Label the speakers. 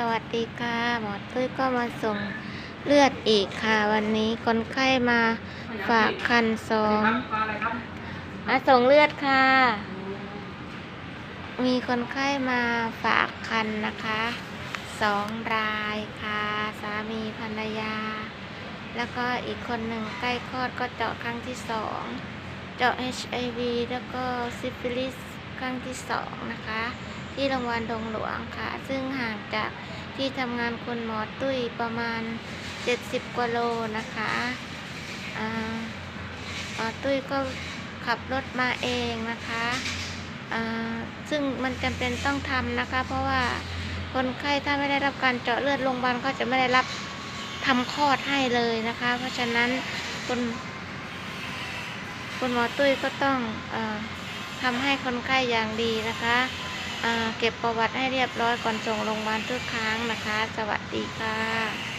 Speaker 1: สวัสดีค่ะหมอตุ้ยก็มาส่งเลือดอีกค่ะ วันนี้คนไข้มาฝากคันสองมาส่งเลือดค่ะ มีคนไข้มาฝากคันนะคะสองรายค่ะ สามีภรรยา แล้วก็อีกคนหนึ่งใกล้คลอดก็เจาะครั้งที่สองเจาะ HIV แล้วก็ซิฟิลิสครั้งที่สองนะคะ ที่โรงพยาบาลดงหลวงค่ะ ซึ่งห่างจากที่ทำงานคุณหมอตุ้ยประมาณ 70 กว่าโลนะคะอ่าหมอตุ้ยก็ขับรถมาเองนะคะอ่าซึ่งมันจำเป็นต้องทำนะคะ เพราะว่าคนไข้ถ้าไม่ได้รับการเจาะเลือดโรงพยาบาลก็จะไม่ได้รับทำคลอดให้เลยนะคะ เพราะฉะนั้นคุณคุณหมอตุ้ยก็ต้องเออทำให้คนไข้อย่างดีนะคะ เก็บประวัติให้เรียบร้อยก่อนส่งโรงพยาบาลทุกครั้งนะคะ สวัสดีค่ะ